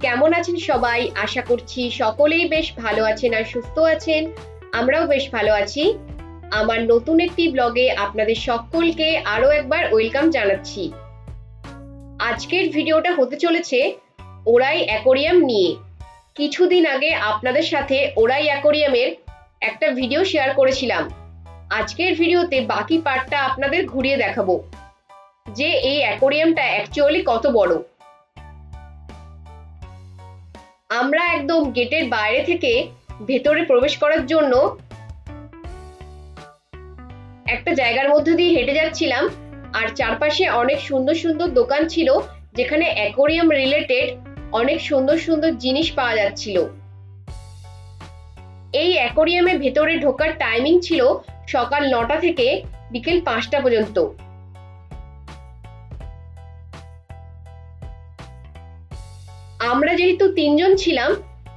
কেমন আছেন সবাই? আশা করছি সকলেই বেশ ভালো আছেন আর সুস্থ আছেন। আমরাও বেশ ভালো আছি। আমার নতুন একটি ব্লগে আপনাদের সকলকে আরও একবার ওয়েলকাম জানাচ্ছি। আজকের ভিডিওটা হতে চলেছে ওরাই অ্যাকোরিয়াম নিয়ে। কিছুদিন আগে আপনাদের সাথে ওরাই অ্যাকোরিয়ামের একটা ভিডিও শেয়ার করেছিলাম। আজকের ভিডিওতে বাকি পার্টটা আপনাদের ঘুরিয়ে দেখাবো। যে এই অ্যাকোরিয়ামটা অ্যাকচুয়ালি কত বড়। আমরা একদম গেটের বাইরে থেকে ভেতরে প্রবেশ করার জন্য একটা জায়গার মধ্যে দিয়ে হেঁটে যাচ্ছিলাম। আর চারপাশে অনেক সুন্দর সুন্দর দোকান ছিল, যেখানে অ্যাকোরিয়াম রিলেটেড অনেক সুন্দর সুন্দর জিনিস পাওয়া যাচ্ছিল। এই অ্যাকোরিয়ামে ভেতরে ঢোকার টাইমিং ছিল সকাল নটা থেকে বিকেল পাঁচটা পর্যন্ত। আমরা যেহেতু তিনজন ছিলাম,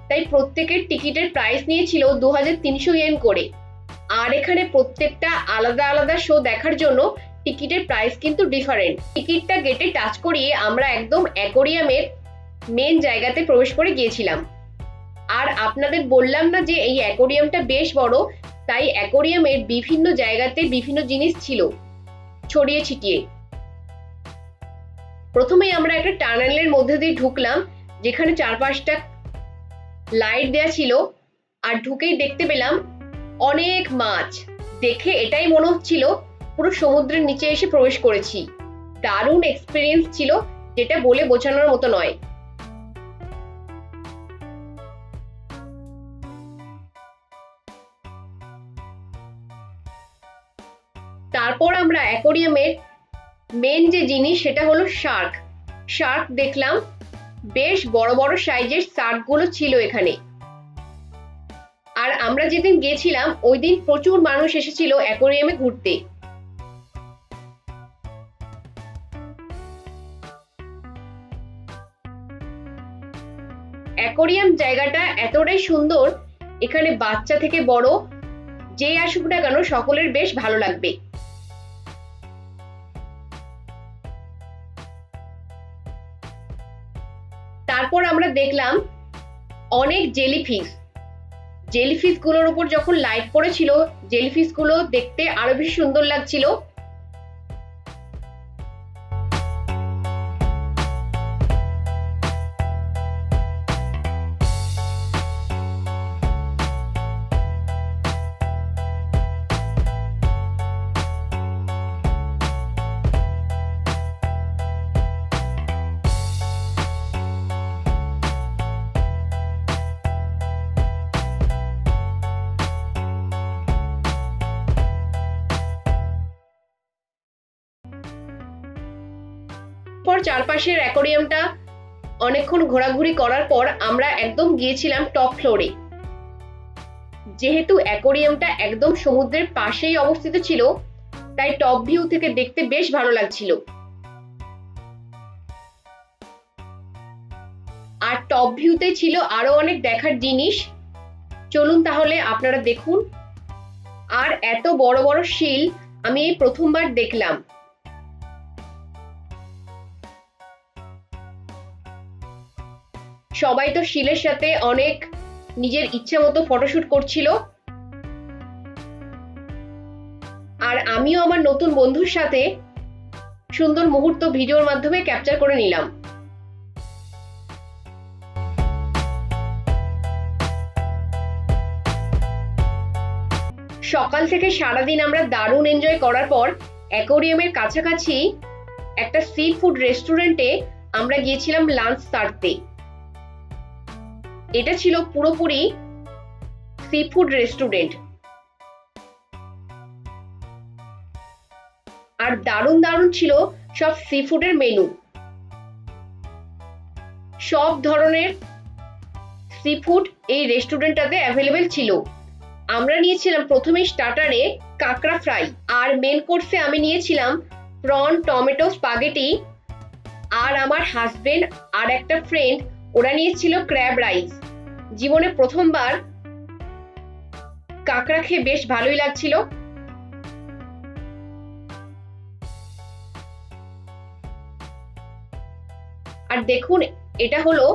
তাই প্রত্যেকের টিকিটের প্রাইস নিয়েছিল দু হাজার তিনশো ইয়েন করে। আর এখানে প্রত্যেকটা আলাদা আলাদা শো দেখার জন্য টিকিটের প্রাইস কিন্তু ডিফারেন্ট টিকিটটা গেটে টাচ করিয়ে আমরা একদম অ্যাকোরিয়ামের মেন জায়গাতে প্রবেশ করে গিয়েছিলাম। আর আপনাদের বললাম না যে এই অ্যাকোরিয়ামটা বেশ বড়, তাই অ্যাকোরিয়ামের বিভিন্ন জায়গাতে বিভিন্ন জিনিস ছিল ছড়িয়ে ছিটিয়ে। প্রথমেই আমরা একটা টানেলের মধ্যে দিয়ে ঢুকলাম যেখানে চার পাঁচটা লাইট দেয়া ছিল, আর ঢুকেই দেখতে পেলাম অনেক মাছ। দেখে এটাই মনে হচ্ছিল পুরো সমুদ্রের নিচে এসে প্রবেশ করেছি। দারুণ এক্সপিরিয়েন্স ছিল, যেটা বলে বোঝানোর মতো নয়। তারপর আমরা অ্যাকোরিয়ামের মেন যে জিনিস, সেটা হলো শার্ক শার্ক দেখলাম বেশ বড় বড় সাইজের শার্কগুলো ছিল এখানে। আর আমরা যেদিন গেছিলাম, ওই দিন প্রচুর মানুষ এসেছিল অ্যাকোরিয়ামে ঘুরতে। অ্যাকোরিয়াম জায়গাটা এতটাই সুন্দর, এখানে বাচ্চা থেকে বড় যে আসুক না কেন, সকলের বেশ ভালো লাগবে। তারপর আমরা দেখলাম অনেক জেলিফিশগুলোর উপর যখন লাইট পড়েছিল জেলিফিশগুলো দেখতে আরও বেশি সুন্দর লাগছিল। পর চারপাশের অ্যাকোরিয়ামটা অনেকক্ষণ ঘোরাঘুরি করার পর আমরা একদম গিয়েছিলাম টপ ফ্লোরে। যেহেতু অ্যাকোরিয়ামটা একদম সমুদ্রের পাশেই অবস্থিত ছিল, তাই টপ ভিউ থেকে দেখতে বেশ ভালো লাগছিল। আর টপ ভিউতে ছিল আরও অনেক দেখার জিনিস। চলুন তাহলে আপনারা দেখুন। আর এত বড় বড় শিল আমি এই প্রথমবার দেখলাম। সবাই তো শিলের সাথে অনেক নিজের ইচ্ছে মতো ফটোশুট করছিল। আর আমিও আমার নতুন বন্ধুর সাথে সুন্দর মুহূর্ত ভিডিওর মাধ্যমে ক্যাপচার করে নিলাম। সকাল থেকে সারাদিন আমরা দারুণ এনজয় করার পর অ্যাকোরিয়ামের কাছাকাছি একটা সি ফুড রেস্টুরেন্টে আমরা গিয়েছিলাম লাঞ্চ সারতে। এটা ছিল পুরোপুরি সি ফুড রেস্টুরেন্ট আর দারুণ দারুণ ছিল সব সি ফুডের মেনু সব ধরনের সি ফুড এই রেস্টুরেন্টটাতে অ্যাভেলেবেল ছিল। আমরা নিয়েছিলাম প্রথমে স্টার্টারে কাঁকড়া ফ্রাই আর মেন কোর্সে আমি নিয়েছিলাম প্রন টমেটো স্পাগেটি আর আমার হাজবেন্ড আর একটা ফ্রেন্ড ওরা নিয়েছিল ক্র্যাব রাইস জীবনে প্রথমবার কাঁকড়া খেয়ে বেশ ভালোই লাগছিল। আর দেখুন, এটা হলো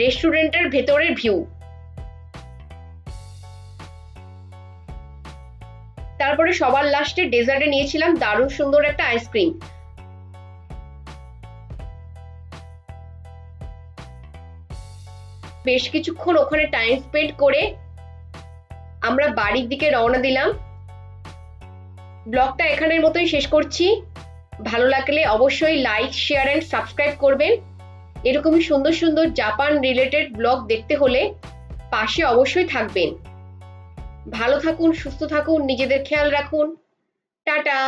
রেস্টুরেন্টের ভেতরের ভিউ তারপরে সবার লাস্টে ডেজার্টে নিয়েছিলাম, দারুণ সুন্দর একটা আইসক্রিম বেশ কিছুক্ষণ ওখানে টাইম স্পেন্ড করে আমরা বাড়ির দিকে রওনা দিলাম। ব্লগটা এখানের মতোই শেষ করছি। ভালো লাগলে অবশ্যই লাইক শেয়ার অ্যান্ড সাবস্ক্রাইব করবেন। এরকমই সুন্দর সুন্দর জাপান রিলেটেড ব্লগ দেখতে হলে পাশে অবশ্যই থাকবেন। ভালো থাকুন, সুস্থ থাকুন, নিজেদের খেয়াল রাখুন। টাটা!